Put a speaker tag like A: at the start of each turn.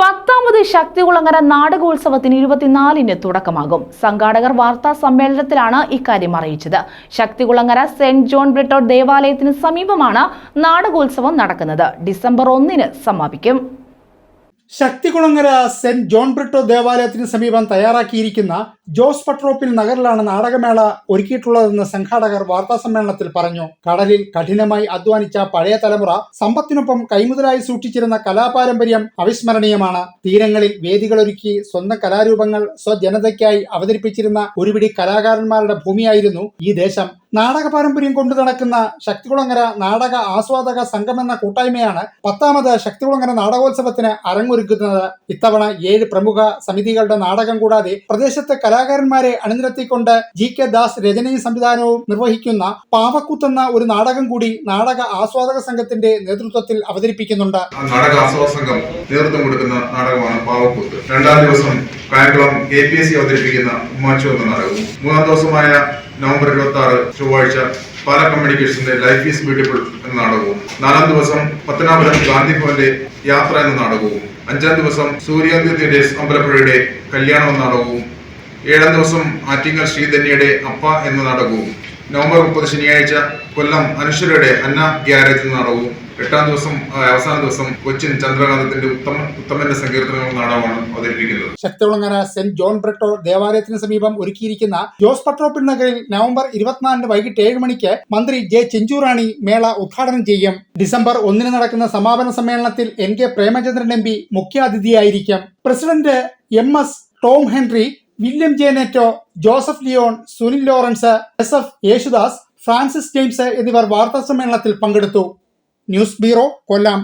A: പത്താമത് ശക്തികുളങ്ങര നാടകോത്സവത്തിന് ഇരുപത്തിനാലിന് തുടക്കമാകും. സംഘാടകർ വാർത്താ സമ്മേളനത്തിലാണ് ഇക്കാര്യം അറിയിച്ചത്. ശക്തികുളങ്ങര സെന്റ് ജോൺ ബ്രിട്ടോ ദേവാലയത്തിന് സമീപമാണ് നാടകോത്സവം നടക്കുന്നത്. ഡിസംബർ ഒന്നിന് സമാപിക്കും.
B: ശക്തികുളങ്ങര സെന്റ് ജോൺ ബ്രിട്ടോ ദേവാലയത്തിന് സമീപം തയ്യാറാക്കിയിരിക്കുന്ന ജോസ് പട്രോപ്പിൽ നഗറിലാണ് നാടകമേള ഒരുക്കിയിട്ടുള്ളതെന്ന് സംഘാടകർ വാർത്താസമ്മേളനത്തിൽ പറഞ്ഞു. കടലിൽ കഠിനമായി അധ്വാനിച്ച പഴയ തലമുറ സമ്പത്തിനൊപ്പം കൈമുതലായി സൂക്ഷിച്ചിരുന്ന കലാപാരമ്പര്യം അവിസ്മരണീയമാണ്. തീരങ്ങളിൽ വേദികളൊരുക്കി സ്വന്തം കലാരൂപങ്ങൾ സ്വജനതയ്ക്കായി അവതരിപ്പിച്ചിരുന്ന ഒരുപിടി കലാകാരന്മാരുടെ ഭൂമിയായിരുന്നു ഈ ദേശം. നാടക പാരമ്പര്യം കൊണ്ടു നടക്കുന്ന ശക്തികുളങ്ങര നാടക ആസ്വാദക സംഘം എന്ന കൂട്ടായ്മയാണ് പത്താമത് ശക്തികുളങ്ങര നാടകോത്സവത്തിന് അരങ്ങൊരുക്കുന്നത്. ഇത്തവണ ഏഴ് പ്രമുഖ സമിതികളുടെ നാടകം കൂടാതെ പ്രദേശത്തെ കലാകാരന്മാരെ അണിനിരത്തിക്കൊണ്ട് ജി കെ ദാസ് രചനയും സംവിധാനവും നിർവഹിക്കുന്ന പാവക്കുത്തെന്ന ഒരു നാടകം കൂടി നാടക ആസ്വാദക സംഘത്തിന്റെ നേതൃത്വത്തിൽ അവതരിപ്പിക്കുന്നുണ്ട്.
C: നാടക ആസ്വാദക സംഘം നേതൃത്വം കൊടുക്കുന്ന നാടകമാണ് പാവക്കുത്ത്. രണ്ടാം ദിവസം Kayamkulam K P S C അവതരിപ്പിക്കുന്ന ഉമ്മാച്ചു എന്ന നാടകവും മൂന്നാം ദിവസമായ നവംബർ ഇരുപത്തി ആറ് ചൊവ്വാഴ്ച പാല കമ്മ്യൂണിക്കേഷന്റെ ലൈഫ് ഈസ് ബ്യൂട്ടിഫുൾ എന്ന നാടകവും നാലാം ദിവസം പത്തനാപുരം ഗാന്ധിഭവന്റെ യാത്ര എന്ന നാടകവും അഞ്ചാം ദിവസം സൂര്യോദയത്തിന്റെ അമ്പലപ്പുഴയുടെ കല്യാണം എന്ന നാടകവും ഏഴാം ദിവസം ആറ്റിങ്ങൽ ശ്രീധന്യയുടെ അപ്പ എന്ന നാടകവും നവംബർ മുപ്പത് ശനിയാഴ്ച കൊല്ലം അനശ്വരയുടെ അന്ന ഗ്യാരേജിൽ നാടകവും എട്ടാം ദിവസം അവസാന ദിവസം കൊച്ചിൻ ചന്ദ്രകാന്തത്തിന്റെ ഉത്തമ ഉത്തമന്റെ സങ്കീർത്തനങ്ങൾ നാടകമാണ് അവതരിപ്പിക്കുന്നത്.
B: ശക്തികുളങ്ങര സെന്റ് ജോൺ ബ്രട്ടോ ദേവാലയത്തിന് സമീപം ഒരുക്കിയിരിക്കുന്ന ജോസ് പട്രോപ്പിൻ നഗറിൽ നവംബർ ഇരുപത്തിനാലിന് വൈകിട്ട് ഏഴ് മണിക്ക് മന്ത്രി ജെ ചെഞ്ചൂറാണി മേള ഉദ്ഘാടനം ചെയ്യും. ഡിസംബർ ഒന്നിന് നടക്കുന്ന സമാപന സമ്മേളനത്തിൽ N K Premachandran M P മുഖ്യാതിഥിയായിരിക്കും. President M S Tom Henry William J Neto Joseph Leon Sunil Lawrence S F Yesudas Francis James എന്നിവർ വാർത്താ സമ്മേളനത്തിൽ പങ്കെടുത്തു. News bureau Kollam.